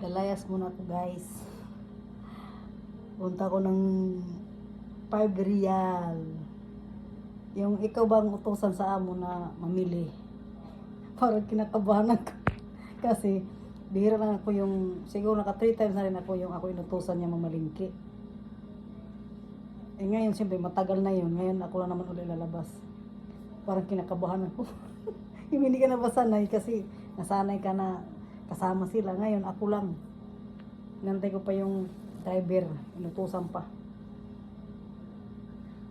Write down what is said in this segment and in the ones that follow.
Lalayas muna ako guys. Punta ko ng 5 real. Yung ikaw bang utusan sa amo na mamili? Parang kinakabahan ako. Kasi bihira lang ako yung, siguro naka 3 times na rin ako yung ako inutusan niya mamalingki. Eh ngayon siyempre matagal na yun. Ngayon ako lang naman ulit lalabas. Parang kinakabahan ako. yung hindi ka na ba sanay kasi nasanay ka na kasama sila. Ngayon ako lang. Nantay ko pa yung driver. Inutusan pa.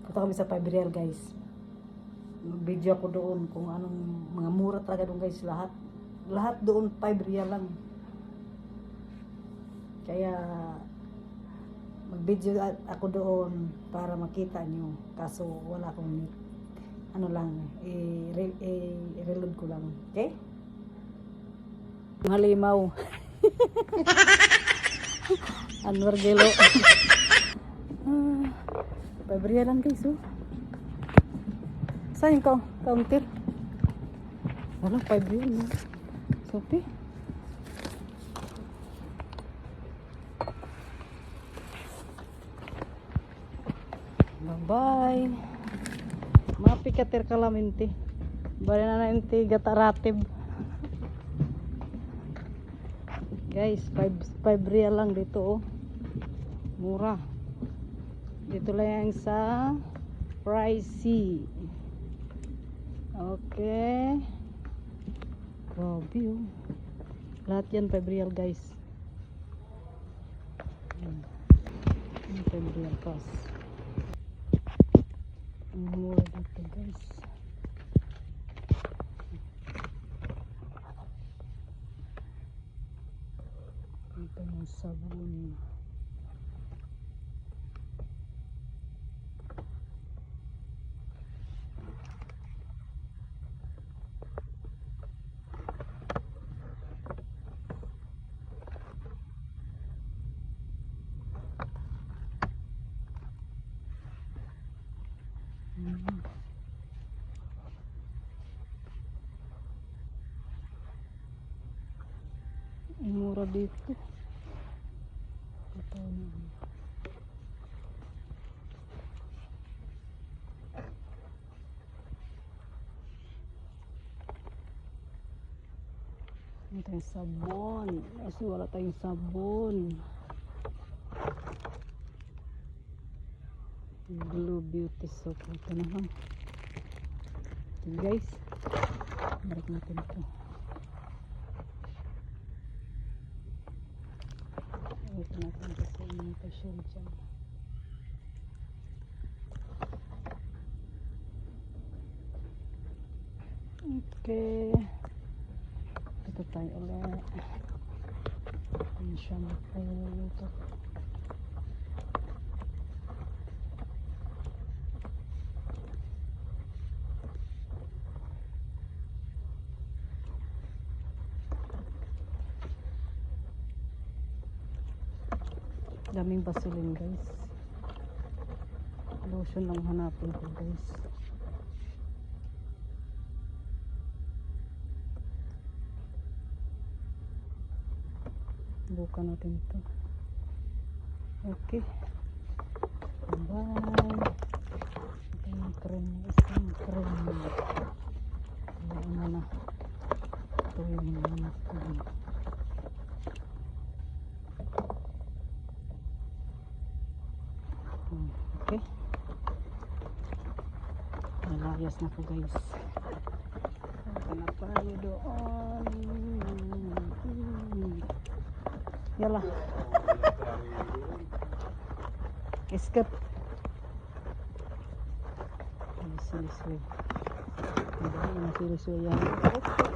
Punta kami sa 5 real guys. Video ako doon kung anong mga mura talaga doon guys. Lahat. Lahat doon 5 real lang. Kaya mag-video a- ako doon para makita nyo. Kaso wala akong. Ano lang, i- i- i-reload ko lang. Okay? Halimaw. Anwar Gelo. ah, Pabriya lang guys, oh. Saan yung ka- counter? Wala, pabriya na. Sopi. Bye-bye. Mapi kater kalaminti. Bali na na inti gataratib. Guys, 5 5 real lang dito oh. Mura. Dito lang sa pricey. Okay. Grabe oh. Lahat yan 5 real guys. Yan, 5 real cost. Ang mura dito guys. tem um sabonete. mura dito Yung sabon. Kasi wala tayong sabon. Blue Beauty Soap. Ito na lang. Okay guys. Balik natin. Ito natin pa-show dyan. Okay. Ito tayo ulit. Yung shampoo. Ito. Daming basilin guys. Lotion lang hanapin ko guys. Buka natin ito. Okay. Bye. Yung cream. Isang cream. Ayan na na. Ito yung mga Okay. Nalayas na po guys. Punta na tayo doon. Yala. Skip. Siliswe. Hindi na siliswe yan.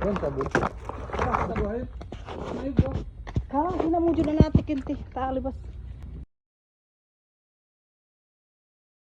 Yan sabon. Sabon. Ay bro. Kala, hina mo dyan na natin kinti. Taalibas.